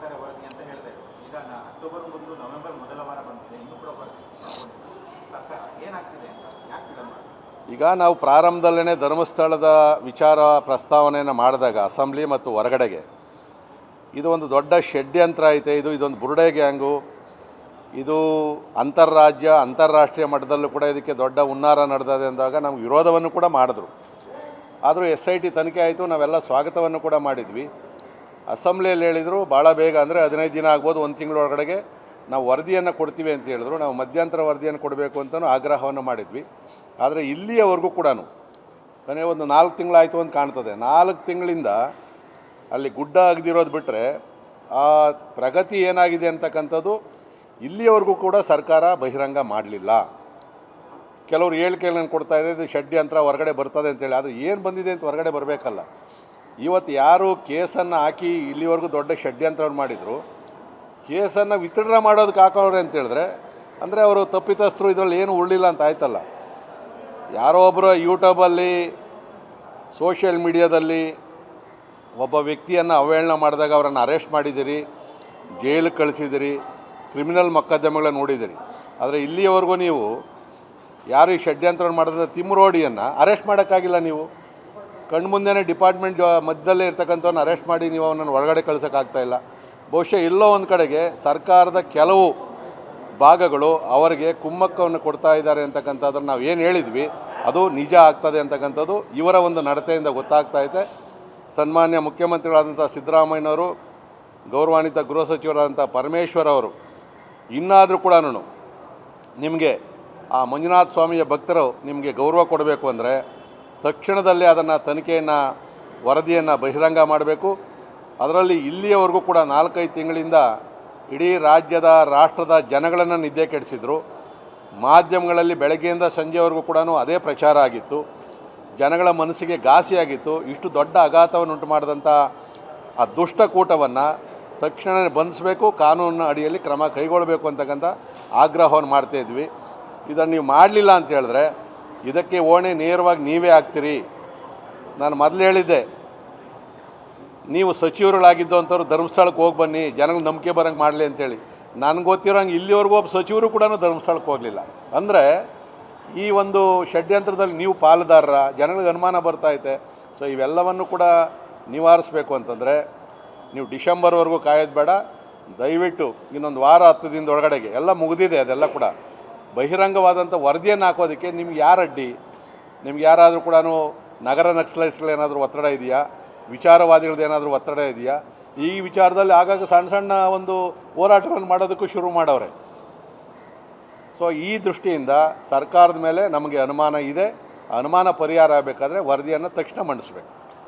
ಕೊಡ್ತಾರೆ ವರದಿ ಅಂತ ಹೇಳಿದೆ ಈಗ ಅಕ್ಟೋಬರ್ ಒಂದು ನವೆಂಬರ್ ಮೊದಲ ವಾರ ಬಂದಿದೆ. ಇನ್ನೂ ಕೂಡ ವರದಿ. ಸರ್ಕಾರ ಏನಾಗ್ತಿದೆ ಈಗ ನಾವು ಪ್ರಾರಂಭದಲ್ಲೇ ಧರ್ಮಸ್ಥಳದ ವಿಚಾರ ಪ್ರಸ್ತಾವನೆಯನ್ನು ಮಾಡಿದಾಗ ಅಸೆಂಬ್ಲಿ ಮತ್ತು ಹೊರಗಡೆಗೆ, ಇದು ಒಂದು ದೊಡ್ಡ ಷಡ್ಯಂತ್ರ ಐತೆ. ಇದು ಇದೊಂದು ಬುರುಡೆ ಗ್ಯಾಂಗು. ಇದು ಅಂತಾರಾಜ್ಯ ಅಂತಾರಾಷ್ಟ್ರೀಯ ಮಟ್ಟದಲ್ಲೂ ಕೂಡ ಇದಕ್ಕೆ ದೊಡ್ಡ ಹುನ್ನಾರ ನಡೆದಿದೆ ಅಂದಾಗ ನಮ್ಗೆ ವಿರೋಧವನ್ನು ಕೂಡ ಮಾಡಿದ್ರು. ಆದರೂ ಎಸ್ ಐ ಟಿ ತನಿಖೆ ಆಯಿತು. ನಾವೆಲ್ಲ ಸ್ವಾಗತವನ್ನು ಕೂಡ ಮಾಡಿದ್ವಿ. ಅಸೆಂಬ್ಲಿಯಲ್ಲಿ ಹೇಳಿದರು ಭಾಳ ಬೇಗ ಅಂದರೆ ಹದಿನೈದು ದಿನ ಆಗ್ಬೋದು, ಒಂದು ತಿಂಗಳ ಒಳಗಡೆಗೆ ನಾವು ವರದಿಯನ್ನು ಕೊಡ್ತೀವಿ ಅಂತ ಹೇಳಿದ್ರು. ನಾವು ಮಧ್ಯಂತರ ವರದಿಯನ್ನು ಕೊಡಬೇಕು ಅಂತಲೂ ಆಗ್ರಹವನ್ನು ಮಾಡಿದ್ವಿ. ಆದರೆ ಇಲ್ಲಿಯವರೆಗೂ ಕೂಡ ಕೊನೆ ಒಂದು ನಾಲ್ಕು ತಿಂಗಳಾಯಿತು ಅಂತ ಕಾಣ್ತದೆ. ನಾಲ್ಕು ತಿಂಗಳಿಂದ ಅಲ್ಲಿ ಗುಡ್ಡ ಆಗದಿರೋದು ಬಿಟ್ಟರೆ ಆ ಪ್ರಗತಿ ಏನಾಗಿದೆ ಅಂತಕ್ಕಂಥದ್ದು ಇಲ್ಲಿಯವರೆಗೂ ಕೂಡ ಸರ್ಕಾರ ಬಹಿರಂಗ ಮಾಡಲಿಲ್ಲ. ಕೆಲವರು ಹೇಳಿಕೆಗಳನ್ನು ಕೊಡ್ತಾ ಇದು ಷಡ್ಯಂತ್ರ, ಹೊರಗಡೆ ಬರ್ತದೆ ಅಂತೇಳಿ ಅದು ಏನು ಬಂದಿದೆ ಅಂತ ಹೊರಗಡೆ ಬರಬೇಕಲ್ಲ. ಇವತ್ತು ಯಾರು ಕೇಸನ್ನು ಹಾಕಿ ಇಲ್ಲಿವರೆಗೂ ದೊಡ್ಡ ಷಡ್ಯಂತ್ರವನ್ನು ಮಾಡಿದರು, ಕೇಸನ್ನು ವಿತರಣೆ ಮಾಡೋದಕ್ಕೆ ಹಾಕೋರೆ ಅಂತೇಳಿದ್ರೆ ಅಂದರೆ ಅವರು ತಪ್ಪಿತಸ್ಥರು ಇದರಲ್ಲಿ ಏನು ಉಳ್ಳಿಲ್ಲ ಅಂತ ಆಯ್ತಲ್ಲ. ಯಾರೋ ಒಬ್ಬರು ಯೂಟ್ಯೂಬಲ್ಲಿ, ಸೋಷಿಯಲ್ ಮೀಡಿಯಾದಲ್ಲಿ ಒಬ್ಬ ವ್ಯಕ್ತಿಯನ್ನು ಅವಹೇಳನ ಮಾಡಿದಾಗ ಅವರನ್ನು ಅರೆಸ್ಟ್ ಮಾಡಿದ್ದೀರಿ, ಜೈಲಿಗೆ ಕಳಿಸಿದಿರಿ ಕ್ರಿಮಿನಲ್ ಮೊಕದ್ದಮೆಗಳನ್ನ ನೋಡಿದಿರಿ ಆದರೆ ಇಲ್ಲಿಯವರೆಗೂ ನೀವು ಯಾರು ಈ ಷಡ್ಯಂತ್ರ ಮಾಡಿದ ತಿಮ್ಮರೋಡಿಯನ್ನು ಅರೆಸ್ಟ್ ಮಾಡೋಕ್ಕಾಗಿಲ್ಲ ನೀವು. ಕಣ್ಣು ಮುಂದೆನೇ ಡಿಪಾರ್ಟ್ಮೆಂಟ್ ಮಧ್ಯದಲ್ಲೇ ಇರ್ತಕ್ಕಂಥವ್ನ ಅರೆಸ್ಟ್ ಮಾಡಿ ನೀವು ಅವನನ್ನು ಒಳಗಡೆ ಕಳ್ಸೋಕ್ಕಾಗ್ತಾಯಿಲ್ಲ ಬಹುಶಃ ಎಲ್ಲೋ ಒಂದು ಕಡೆಗೆ ಸರ್ಕಾರದ ಕೆಲವು ಭಾಗಗಳು ಅವರಿಗೆ ಕುಮ್ಮಕ್ಕವನ್ನು ಕೊಡ್ತಾ ಇದ್ದಾರೆ ಅಂತಕ್ಕಂಥದ್ದನ್ನು ನಾವು ಏನು ಹೇಳಿದ್ವಿ, ಅದು ನಿಜ ಆಗ್ತದೆ ಅಂತಕ್ಕಂಥದ್ದು ಇವರ ಒಂದು ನಡತೆಯಿಂದ ಗೊತ್ತಾಗ್ತಾ ಇದೆ. ಸನ್ಮಾನ್ಯ ಮುಖ್ಯಮಂತ್ರಿಗಳಾದಂಥ ಸಿದ್ದರಾಮಯ್ಯನವರು, ಗೌರವಾನ್ವಿತ ಗೃಹ ಸಚಿವರಾದಂಥ ಪರಮೇಶ್ವರ್ ಅವರು, ಇನ್ನಾದರೂ ಕೂಡ ನಿಮಗೆ ಆ ಮಂಜುನಾಥ ಸ್ವಾಮಿಯ ಭಕ್ತರು ನಿಮಗೆ ಗೌರವ ಕೊಡಬೇಕು ಅಂದರೆ ತಕ್ಷಣದಲ್ಲೇ ಅದನ್ನು ತನಿಖೆಯನ್ನು, ವರದಿಯನ್ನು ಬಹಿರಂಗ ಮಾಡಬೇಕು. ಅದರಲ್ಲಿ ಇಲ್ಲಿಯವರೆಗೂ ಕೂಡ ನಾಲ್ಕೈದು ತಿಂಗಳಿಂದ ಇಡೀ ರಾಜ್ಯದ, ರಾಷ್ಟ್ರದ ಜನಗಳನ್ನು ನಿದ್ದೆ ಕೆಡಿಸಿದ್ರು. ಮಾಧ್ಯಮಗಳಲ್ಲಿ ಬೆಳಗ್ಗೆಯಿಂದ ಸಂಜೆವರೆಗೂ ಕೂಡ ಅದೇ ಪ್ರಚಾರ ಆಗಿತ್ತು. ಜನಗಳ ಮನಸ್ಸಿಗೆ ಘಾಸಿಯಾಗಿತ್ತು ಇಷ್ಟು ದೊಡ್ಡ ಆಘಾತವನ್ನು ಉಂಟು ಮಾಡಿದಂಥ ಆ ದುಷ್ಟಕೂಟವನ್ನು ತಕ್ಷಣ ಬಂಧಿಸಬೇಕು, ಕಾನೂನಿನ ಅಡಿಯಲ್ಲಿ ಕ್ರಮ ಕೈಗೊಳ್ಳಬೇಕು ಅಂತಕ್ಕಂಥ ಆಗ್ರಹವನ್ನು ಮಾಡ್ತಾಯಿದ್ವಿ ಇದನ್ನು ನೀವು ಮಾಡಲಿಲ್ಲ ಅಂತ ಹೇಳಿದ್ರೆ ಇದಕ್ಕೆ ಓಣೆ ನೇರವಾಗಿ ನೀವೇ ಆಗ್ತೀರಿ. ನಾನು ಮೊದಲು ಹೇಳಿದ್ದೆ, ನೀವು ಸಚಿವರುಗಳಾಗಿದ್ದು ಅಂಥವ್ರು ಧರ್ಮಸ್ಥಳಕ್ಕೆ ಹೋಗಿ ಬನ್ನಿ, ಜನಗಳು ನಂಬಿಕೆ ಬರೋಂಗೆ ಮಾಡಲಿ ಅಂತೇಳಿ. ನನಗೆ ಗೊತ್ತಿರೋಂಗೆ ಇಲ್ಲಿವರೆಗೂ ಒಬ್ಬ ಸಚಿವರು ಕೂಡ ಧರ್ಮಸ್ಥಳಕ್ಕೆ ಹೋಗಲಿಲ್ಲ. ಅಂದರೆ ಈ ಒಂದು ಷಡ್ಯಂತ್ರದಲ್ಲಿ ನೀವು ಪಾಲುದಾರರ, ಜನಗಳಿಗೆ ಅನುಮಾನ ಬರ್ತೈತೆ ಸೊ ಇವೆಲ್ಲವನ್ನು ಕೂಡ ನಿವಾರಿಸಬೇಕು ಅಂತಂದರೆ ನೀವು ಡಿಸೆಂಬರ್ವರೆಗೂ ಕಾಯೋದು ಬೇಡ. ದಯವಿಟ್ಟು ಇನ್ನೊಂದು ವಾರ ಹತ್ತು ದಿನದೊಳಗಡೆಗೆ ಎಲ್ಲ ಮುಗಿದಿದೆ ಅದೆಲ್ಲ ಕೂಡ. ಬಹಿರಂಗವಾದಂಥ ವರದಿಯನ್ನು ಹಾಕೋದಕ್ಕೆ ನಿಮ್ಗೆ ಯಾರು ಅಡ್ಡಿ? ನಿಮ್ಗೆ ಯಾರಾದರೂ ಕೂಡ ನಗರ ನಕ್ಸಲೈಟ್ಗಳೇನಾದರೂ ಒತ್ತಡ ಇದೆಯಾ? ವಿಚಾರವಾದಿಗಳದ್ದು ಏನಾದರೂ ಒತ್ತಡ ಇದೆಯಾ? ಈ ವಿಚಾರದಲ್ಲಿ ಆಗಾಗ ಸಣ್ಣ ಸಣ್ಣ ಒಂದು ಹೋರಾಟಗಳನ್ನು ಮಾಡೋದಕ್ಕೂ ಶುರು ಮಾಡವ್ರೆ. ಸೊ ಈ ದೃಷ್ಟಿಯಿಂದ ಸರ್ಕಾರದ ಮೇಲೆ ನಮಗೆ ಅನುಮಾನ ಇದೆ. ಅನುಮಾನ ಪರಿಹಾರ ಆಗಬೇಕಾದ್ರೆ ವರದಿಯನ್ನು ತಕ್ಷಣ ಮಂಡಿಸ್ಬೇಕು.